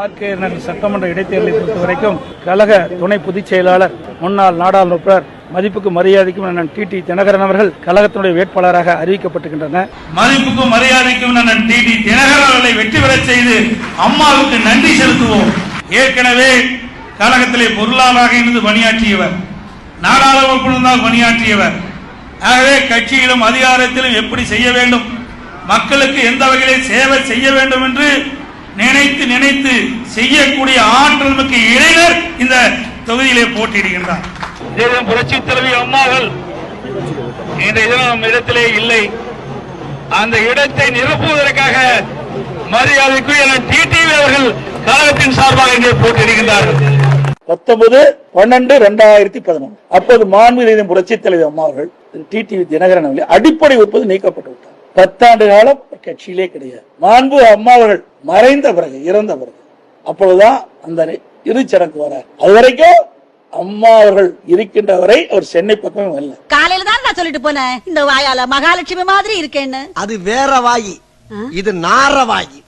RKN சட்டமன்ற இடைத்தேர்தலை பொறுத்த வரைக்கும் கழக துணை பொதுச் செயலாளர் முன்னாள் நாடாளுமன்ற மதிப்புக்கு மரியாதைக்கும் அண்ணன் டி டி தினகரன் அவர்கள் கழகத்தினுடைய வேட்பாளராக அறிவிக்கப்பட்டிருக்கின்றனர் மதிப்புக்கும் மரியாதைக்கும் அண்ணன் டி டி தினகரன் அவர்களை வெற்றி பெறச் செய்து அம்மாவுக்கு நன்றி செலுத்துவோம். ஏற்கனவே கழகத்திலே பொருளாளராக இருந்து பணியாற்றியவர் நாடாளுமன்ற பணியாற்றியவர். ஆகவே கட்சியிலும் அதிகாரத்திலும் எப்படி செய்ய வேண்டும்? மக்களுக்கு எந்த வகையிலே சேவை செய்ய வேண்டும் என்று நினைத்து நினைத்து செய்யக்கூடிய ஆற்றல் மிக்க இளைஞர் இந்த தொகுதியிலே போட்டியிடுகின்றார். புரட்சி தலைவி அம்மாள் இன்றைய தினம் நம் இடத்திலே இல்லை. அந்த இடத்தை நிரப்புவதற்காக மரியாதைக்குரிய டிடிவி அவர்கள் கழகத்தின் சார்பாக இங்கே போட்டியிடுகின்றார்கள். பத்தொன்பது பன்னெண்டு ரெண்டாயிரத்தி பதினொன்று. அப்போது மாண்பு புரட்சி தலைவர் அம்மா அவர்கள் டிடிவி தினகரன் அடிப்படை உற்பத்தி நீக்கப்பட்டு விட்டார். பத்தாண்டு காலம் கட்சியிலே கிடையாது. மாண்பு அம்மா அவர்கள் மறைந்த பிறகு இறந்த பிறகு. அப்பொழுதுதான் அந்த இருச்சடங்கு வரார். அது வரைக்கும் அம்மா அவர்கள் இருக்கின்ற வரை அவர் சென்னை பக்கமே வரல. காலையில தான் நான் சொல்லிட்டு போனேன் இந்த வாயால மகாலட்சுமி மாதிரி இருக்கேன்னு. அது வேற வாயி. இது நார வாயி.